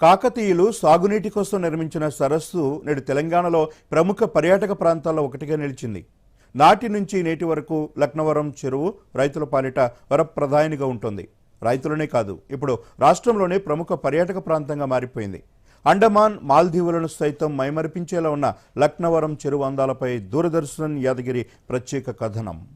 కాకతీయులు సాగునీటి కోసం నిర్మించిన సరస్సు నేడు తెలంగాణలో ప్రముఖ పర్యాటక ప్రాంతాల్లో ఒకటిగా నిలిచింది. నాటి నుంచి నేటి వరకు లక్నవరం చెరువు రైతుల పాలిట వరప్రధానిగా ఉంటుంది. రైతులనే కాదు ఇప్పుడు రాష్ట్రంలోనే ప్రముఖ పర్యాటక ప్రాంతంగా మారిపోయింది. అండమాన్ మాల్దీవులను సైతం మైమరిపించేలా ఉన్న లక్నవరం చెరువు అందాలపై దూరదర్శన్ యాదగిరి ప్రత్యేక కథనం.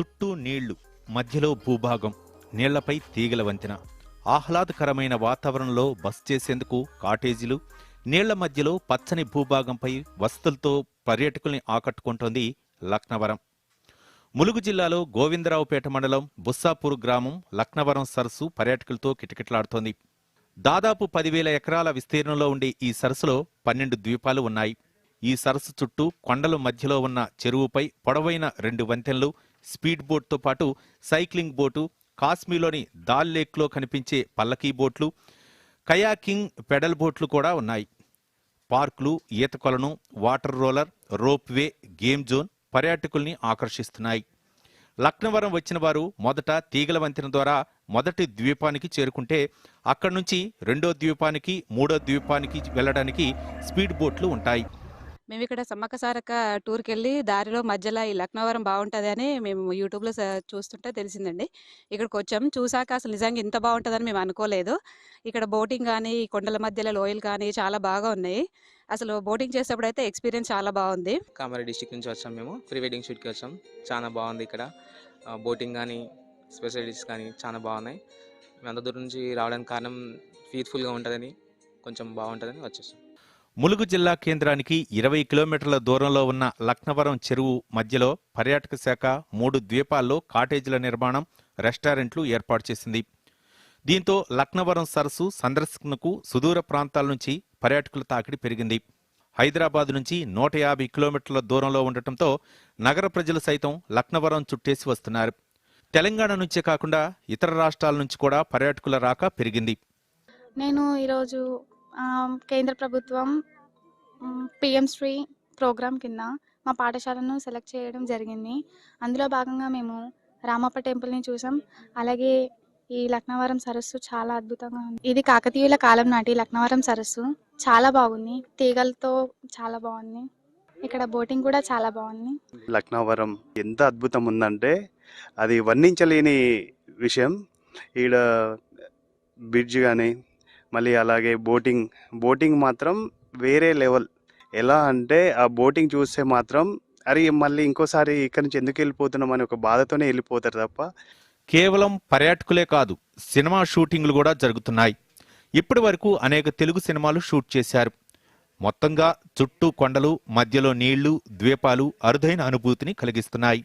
చుట్టూ నీళ్ళు మధ్యలో భూభాగం నీళ్ళపై తీగల వంతెన. ఆహ్లాదకరమైన వాతావరణంలో బస చేసేందుకు కాటేజీలు నీళ్ళ మధ్యలో పచ్చని భూభాగంపై వసతులతో పర్యాటకుల్ని ఆకట్టుకుంటోంది లక్నవరం. ములుగు జిల్లాలో గోవిందరావుపేట మండలం బుస్సాపూర్ గ్రామం లక్నవరం సరస్సు పర్యాటకులతో కిటకిటలాడుతోంది. దాదాపు పదివేల ఎకరాల విస్తీర్ణంలో ఉండే ఈ సరస్సులో పన్నెండు ద్వీపాలు ఉన్నాయి. ఈ సరస్సు చుట్టూ కొండల మధ్యలో ఉన్న చెరువుపై పొడవైన రెండు వంతెనలు స్పీడ్ బోట్తో పాటు సైక్లింగ్ బోటు కాశ్మీర్లోని దాల్ లేక్లో కనిపించే పల్లకీ బోట్లు కయాకింగ్ పెడల్ బోట్లు కూడా ఉన్నాయి. పార్కులు ఈత కొలను water roller rope way game zone పర్యాటకుల్ని ఆకర్షిస్తున్నాయి. లక్నవరం వచ్చిన వారు మొదట తీగల వంతెన ద్వారా మొదటి ద్వీపానికి చేరుకుంటే అక్కడి నుంచి రెండో ద్వీపానికి మూడో ద్వీపానికి వెళ్ళడానికి స్పీడ్ బోట్లు ఉంటాయి. మేము ఇక్కడ సమ్మక్క సారక్క టూర్కి వెళ్ళి దారిలో మధ్యలో ఈ లక్నవరం బాగుంటుంది అని మేము యూట్యూబ్లో చూస్తుంటే తెలిసిందండి. ఇక్కడికి వచ్చాం. చూసాక అసలు నిజంగా ఇంత బాగుంటుందని మేము అనుకోలేదు. ఇక్కడ బోటింగ్ కానీ కొండల మధ్యలో లోయలు కానీ చాలా బాగా ఉన్నాయి. అసలు బోటింగ్ చేసేప్పుడు అయితే ఎక్స్పీరియన్స్ చాలా బాగుంది కామారెడ్డి డిస్టిక్ నుంచి వచ్చాం మేము. ప్రీ వెడ్డింగ్ షూట్కి వచ్చాం. చాలా బాగుంది ఇక్కడ. బోటింగ్ కానీ స్పెషాలిటీస్ కానీ చాలా బాగున్నాయి మేము అంత దూరం నుంచి రావడానికి కారణం పీస్ఫుల్గా ఉంటుందని కొంచెం బాగుంటుందని వచ్చేస్తాం ములుగు జిల్లా కేంద్రానికి ఇరవై కిలోమీటర్ల దూరంలో ఉన్న లక్నవరం చెరువు మధ్యలో పర్యాటక శాఖ మూడు ద్వీపాల్లో కాటేజీల నిర్మాణం రెస్టారెంట్లు ఏర్పాటు చేసింది. దీంతో లక్నవరం సరస్సు సందర్శనకు సుదూర ప్రాంతాల నుంచి పర్యాటకుల తాకిడి పెరిగింది. హైదరాబాద్ నుంచి నూట యాభై కిలోమీటర్ల దూరంలో ఉండటంతో నగర ప్రజలు సైతం లక్నవరం చుట్టేసి వస్తున్నారు. తెలంగాణ నుంచే కాకుండా ఇతర రాష్ట్రాల నుంచి కూడా పర్యాటకుల రాక పెరిగింది. నేను ఈరోజు కేంద్ర ప్రభుత్వం పిఎం శ్రీ ప్రోగ్రాం కింద మా పాఠశాలను సెలెక్ట్ చేయడం జరిగింది. అందులో భాగంగా మేము రామప్ప టెంపుల్ని చూసాం. అలాగే ఈ లక్నవరం సరస్సు చాలా అద్భుతంగా ఉంది. ఇది కాకతీయుల కాలం నాటి లక్నవరం సరస్సు. చాలా బాగుంది. తీగలతో చాలా బాగుంది. ఇక్కడ బోటింగ్ కూడా చాలా బాగుంది. లక్నవరం ఎంత అద్భుతం ఉందంటే అది వర్ణించలేని విషయం. ఈడ బ్రిడ్జ్ కానీ మళ్ళీ అలాగే బోటింగ్ బోటింగ్ మాత్రం వేరే లెవెల్. ఎలా అంటే ఆ బోటింగ్ చూస్తే మాత్రం అరే మళ్ళీ ఇంకోసారి ఇక్కడి నుంచి ఎందుకు వెళ్ళిపోతున్నాం అని ఒక బాధతోనే వెళ్ళిపోతారు తప్ప. కేవలం పర్యాటకులే కాదు సినిమా షూటింగ్లు కూడా జరుగుతున్నాయి. ఇప్పటి వరకు అనేక తెలుగు సినిమాలు షూట్ చేశారు. మొత్తంగా చుట్టూ కొండలు మధ్యలో నీళ్ళు ద్వీపాలు అరుదైన అనుభూతిని కలిగిస్తున్నాయి.